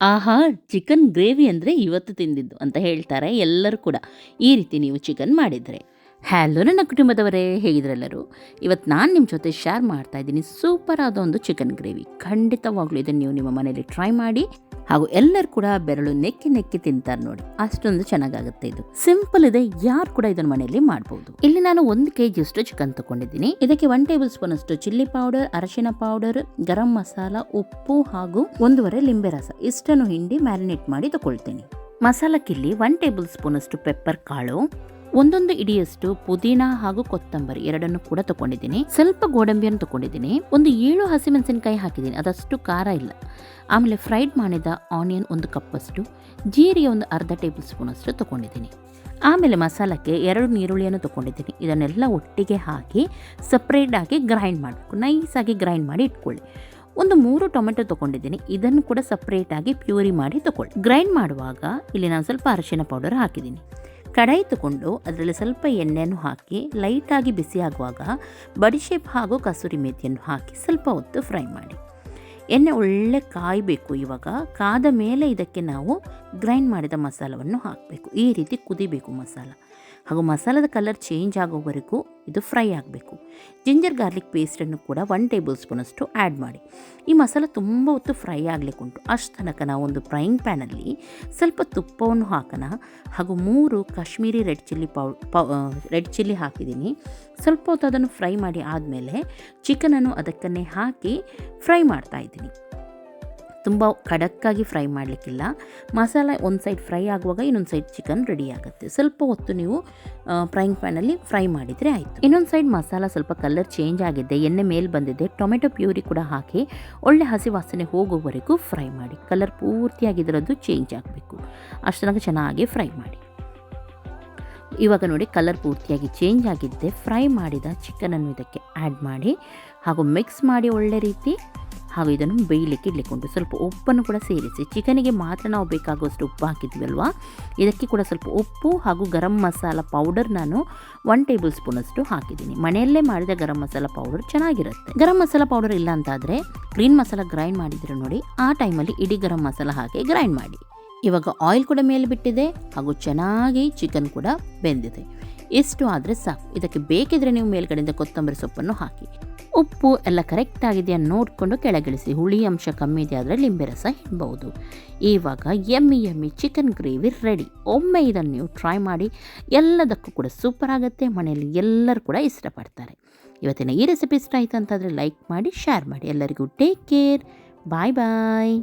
ಆಹಾ! Chicken gravy ಅಂದರೆ ಇವತ್ತು ತಿಂದಿದ್ದು ಅಂತ ಹೇಳ್ತಾರೆ ಎಲ್ಲರೂ ಕೂಡ ಈ ರೀತಿ ನೀವು ಚಿಕನ್ ಮಾಡಿದರೆ. ಹ್ಯಾಲೋ ನನ್ನ ಕುಟುಂಬದವರೇ, ಹೇಗಿದ್ರೆಲ್ಲರೂ? ಇವತ್ತು ನಾನು ನಿಮ್ಮ ಜೊತೆ ಶೇರ್ ಮಾಡ್ತಾ ಇದ್ದೀನಿ ಸೂಪರ್ ಆದ ಒಂದು ಚಿಕನ್ ಗ್ರೇವಿ. ಖಂಡಿತವಾಗ್ಲೂ ಇದನ್ನು ನೀವು ನಿಮ್ಮ ಮನೆಯಲ್ಲಿ ಟ್ರೈ ಮಾಡಿ ಹಾಗೂ ಎಲ್ಲರೂ ಕೂಡ ಬೆರಳು ನೆಕ್ಕಿ ನೆಕ್ಕಿ ತಿಂತಾರೆ ನೋಡಿ. ಅಷ್ಟೊಂದು ಚೆನ್ನಾಗಾಗುತ್ತೆ ಇದು. ಸಿಂಪಲ್ ಇದೆ, ಯಾರು ಕೂಡ ಇದನ್ನ ಮನೆಯಲ್ಲಿ ಮಾಡಬಹುದು ಇಲ್ಲಿ ನಾನು ಒಂದು ಕೆ ಅಷ್ಟು ಚಿಕನ್ ತಗೊಂಡಿದ್ದೀನಿ. ಇದಕ್ಕೆ ಒನ್ ಟೇಬಲ್ ಸ್ಪೂನ್ ಅಷ್ಟು ಚಿಲ್ಲಿ ಪೌಡರ್ ಅರಶಿನ ಪೌಡರ್ ಗರಂ ಮಸಾಲ, ಉಪ್ಪು ಹಾಗೂ ಒಂದೂವರೆ ಲಿಂಬೆ ರಸ. ಇಷ್ಟನ್ನು ಹಿಂಡಿ ಮ್ಯಾರಿನೇಟ್ ಮಾಡಿ ತಗೊಳ್ತೀನಿ. ಮಸಾಲಕ್ಕಿಲ್ಲಿ ಒನ್ ಟೇಬಲ್ ಸ್ಪೂನ್ ಅಷ್ಟು ಪೆಪ್ಪರ್ ಕಾಳು ಒಂದೊಂದು ಇಡಿಯಷ್ಟು ಪುದೀನ ಹಾಗೂ ಕೊತ್ತಂಬರಿ ಎರಡನ್ನು ಕೂಡ ತಗೊಂಡಿದ್ದೀನಿ. ಸ್ವಲ್ಪ ಗೋಡಂಬಿಯನ್ನು ತಗೊಂಡಿದ್ದೀನಿ. ಒಂದು ಏಳು ಹಸಿಮೆಣಸಿನಕಾಯಿ ಹಾಕಿದ್ದೀನಿ. ಅದಷ್ಟು ಖಾರ ಇಲ್ಲ. ಆಮೇಲೆ ಫ್ರೈಡ್ ಮಾಡಿದ ಆನಿಯನ್ ಒಂದು ಕಪ್ಪಷ್ಟು, ಜೀರಿಗೆ ಒಂದು ಅರ್ಧ ಟೇಬಲ್ ಸ್ಪೂನ್ ಅಷ್ಟು ತಗೊಂಡಿದ್ದೀನಿ. ಆಮೇಲೆ ಮಸಾಲಕ್ಕೆ ಎರಡು ನೀರುಳ್ಳಿಯನ್ನು ತೊಗೊಂಡಿದ್ದೀನಿ. ಇದನ್ನೆಲ್ಲ ಒಟ್ಟಿಗೆ ಹಾಕಿ ಸಪ್ರೇಟಾಗಿ ಗ್ರೈಂಡ್ ಮಾಡಬೇಕು. ನೈಸಾಗಿ ಗ್ರೈಂಡ್ ಮಾಡಿ ಇಟ್ಕೊಳ್ಳಿ. ಒಂದು ಮೂರು ಟೊಮೆಟೊ ತೊಗೊಂಡಿದ್ದೀನಿ. ಇದನ್ನು ಕೂಡ ಸಪ್ರೇಟಾಗಿ ಪ್ಯೂರಿ ಮಾಡಿ ತಗೊಳ್ಳಿ. ಗ್ರೈಂಡ್ ಮಾಡುವಾಗ ಇಲ್ಲಿ ನಾನು ಸ್ವಲ್ಪ ಅರಿಶಿನ ಪೌಡರ್ ಹಾಕಿದ್ದೀನಿ. ಕಡಾಯಿ ತಗೊಂಡು ಅದರಲ್ಲಿ ಸ್ವಲ್ಪ ಎಣ್ಣೆಯನ್ನು ಹಾಕಿ ಲೈಟಾಗಿ ಬಿಸಿ ಆಗುವಾಗ ಬಡಿಶೇಪ್ ಹಾಗೂ ಕಸೂರಿ ಮೇಥಿಯನ್ನು ಹಾಕಿ ಸ್ವಲ್ಪ ಹೊತ್ತು ಫ್ರೈ ಮಾಡಿ. ಎಣ್ಣೆ ಒಳ್ಳೆ ಕಾಯಬೇಕು ಇವಾಗ. ಕಾದ ಮೇಲೆ ಇದಕ್ಕೆ ನಾವು ಗ್ರೈಂಡ್ ಮಾಡಿದ ಮಸಾಲವನ್ನು ಹಾಕಬೇಕು. ಈ ರೀತಿ ಕುದಿಬೇಕು ಮಸಾಲ. ಹಾಗೂ ಮಸಾಲದ ಕಲರ್ ಚೇಂಜ್ ಆಗೋವರೆಗೂ ಇದು ಫ್ರೈ ಆಗಬೇಕು. ಜಿಂಜರ್ ಗಾರ್ಲಿಕ್ ಪೇಸ್ಟನ್ನು ಕೂಡ ಒನ್ ಟೇಬಲ್ ಸ್ಪೂನಷ್ಟು ಆ್ಯಡ್ ಮಾಡಿ. ಈ ಮಸಾಲ ತುಂಬ ಹೊತ್ತು ಫ್ರೈ ಆಗಲಿಕ್ಕುಂಟು ಅಷ್ಟು ತನಕ ನಾವು ಒಂದು ಫ್ರೈಯಿಂಗ್ ಪ್ಯಾನಲ್ಲಿ ಸ್ವಲ್ಪ ತುಪ್ಪವನ್ನು ಹಾಕೋಣ. ಹಾಗೂ ಮೂರು Kashmiri red chilli pow pow red chilli ಹಾಕಿದ್ದೀನಿ. ಸ್ವಲ್ಪ ಹೊತ್ತು ಅದನ್ನು ಫ್ರೈ ಮಾಡಿ ಆದಮೇಲೆ ಚಿಕನನ್ನು ಅದಕ್ಕನ್ನೇ ಹಾಕಿ ಫ್ರೈ ಮಾಡ್ತಾ ಇದ್ದೀನಿ. ತುಂಬ ಖಡಕ್ಕಾಗಿ ಫ್ರೈ ಮಾಡಲಿಕ್ಕಿಲ್ಲ. ಮಸಾಲ ಒಂದು ಸೈಡ್ ಫ್ರೈ ಆಗುವಾಗ ಇನ್ನೊಂದು ಸೈಡ್ ಚಿಕನ್ ರೆಡಿ ಆಗುತ್ತೆ. ಸ್ವಲ್ಪ ಹೊತ್ತು ನೀವು ಫ್ರೈಯಿಂಗ್ ಪ್ಯಾನಲ್ಲಿ ಫ್ರೈ ಮಾಡಿದರೆ ಆಯಿತು. ಇನ್ನೊಂದು ಸೈಡ್ ಮಸಾಲ ಸ್ವಲ್ಪ ಕಲರ್ ಚೇಂಜ್ ಆಗಿದೆ, ಎಣ್ಣೆ ಮೇಲೆ ಬಂದಿದೆ, ಟೊಮೆಟೊ ಪ್ಯೂರಿ ಕೂಡ ಹಾಕಿ ಒಳ್ಳೆ ಹಸಿ ವಾಸನೆ ಹೋಗೋವರೆಗೂ ಫ್ರೈ ಮಾಡಿ. ಕಲರ್ ಪೂರ್ತಿಯಾಗಿದ್ದರದ್ದು ಚೇಂಜ್ ಆಗಬೇಕು. ಅಷ್ಟು ಚೆನ್ನಾಗಿ ಫ್ರೈ ಮಾಡಿ. ಇವಾಗ ನೋಡಿ ಕಲರ್ ಪೂರ್ತಿಯಾಗಿ ಚೇಂಜ್ ಆಗಿದ್ದೆ. ಫ್ರೈ ಮಾಡಿದ ಚಿಕನನ್ನು ಇದಕ್ಕೆ ಆ್ಯಡ್ ಮಾಡಿ ಹಾಗೂ ಮಿಕ್ಸ್ ಮಾಡಿ ಒಳ್ಳೆ ರೀತಿ ಹಾಗೂ ಇದನ್ನು ಬೇಯಲಿಕ್ಕೆ ಇಡಲಿಕ್ಕುಂಟು ಸ್ವಲ್ಪ ಉಪ್ಪನ್ನು ಕೂಡ ಸೇರಿಸಿ. ಚಿಕನಿಗೆ ಮಾತ್ರ ನಾವು ಬೇಕಾಗುವಷ್ಟು ಉಪ್ಪು ಹಾಕಿದ್ವಲ್ವಾ ಇದಕ್ಕೆ ಕೂಡ ಸ್ವಲ್ಪ ಉಪ್ಪು ಹಾಗೂ ಗರಂ ಮಸಾಲ ಪೌಡರ್ ನಾನು ಒನ್ ಟೇಬಲ್ ಸ್ಪೂನಷ್ಟು ಹಾಕಿದ್ದೀನಿ. ಮನೆಯಲ್ಲೇ ಮಾಡಿದ ಗರಂ ಮಸಾಲ ಪೌಡರ್ ಚೆನ್ನಾಗಿರುತ್ತೆ. ಗರಂ ಮಸಾಲ ಪೌಡರ್ ಇಲ್ಲ ಅಂತಾದರೆ ಗ್ರೀನ್ ಮಸಾಲ ಗ್ರೈಂಡ್ ಮಾಡಿದರೆ ನೋಡಿ ಆ ಟೈಮಲ್ಲಿ ಇಡೀ ಗರಂ ಮಸಾಲ ಹಾಕಿ ಗ್ರೈಂಡ್ ಮಾಡಿ. ಇವಾಗ ಆಯಿಲ್ ಕೂಡ ಮೇಲೆ ಬಿಟ್ಟಿದೆ ಹಾಗೂ ಚೆನ್ನಾಗಿ ಚಿಕನ್ ಕೂಡ ಬೆಂದಿದೆ. ಎಷ್ಟು ಆದರೆ ಸಾಕು. ಇದಕ್ಕೆ ಬೇಕಿದ್ರೆ ನೀವು ಮೇಲ್ಗಡೆಯಿಂದ ಕೊತ್ತಂಬರಿ ಸೊಪ್ಪನ್ನು ಹಾಕಿ. ಉಪ್ಪು ಎಲ್ಲ ಕರೆಕ್ಟ್ ಆಗಿದೆಯಾ ನೋಡಿಕೊಂಡು ಕೆಳಗಿಳಿಸಿ. ಹುಳಿ ಅಂಶ ಕಮ್ಮಿ ಇದೆ ಆದರೆ ಲಿಂಬೆ ರಸ ಹಿಂಬಹುದು ಇವಾಗ ಎಮ್ಮಿ ಎಮ್ಮಿ ಚಿಕನ್ ಗ್ರೇವಿ ರೆಡಿ ಒಮ್ಮೆ ಇದನ್ನು ನೀವು ಟ್ರೈ ಮಾಡಿ, ಎಲ್ಲದಕ್ಕೂ ಕೂಡ ಸೂಪರ್ ಆಗುತ್ತೆ. ಮನೆಯಲ್ಲಿ ಎಲ್ಲರೂ ಕೂಡ ಇಷ್ಟಪಡ್ತಾರೆ. ಇವತ್ತಿನ ಈ ರೆಸಿಪಿ ಇಷ್ಟ ಆಯಿತು ಅಂತಂದರೆ ಲೈಕ್ ಮಾಡಿ ಶೇರ್ ಮಾಡಿ. ಎಲ್ಲರಿಗೂ ಟೇಕ್ ಕೇರ್ ಬಾಯ್ ಬಾಯ್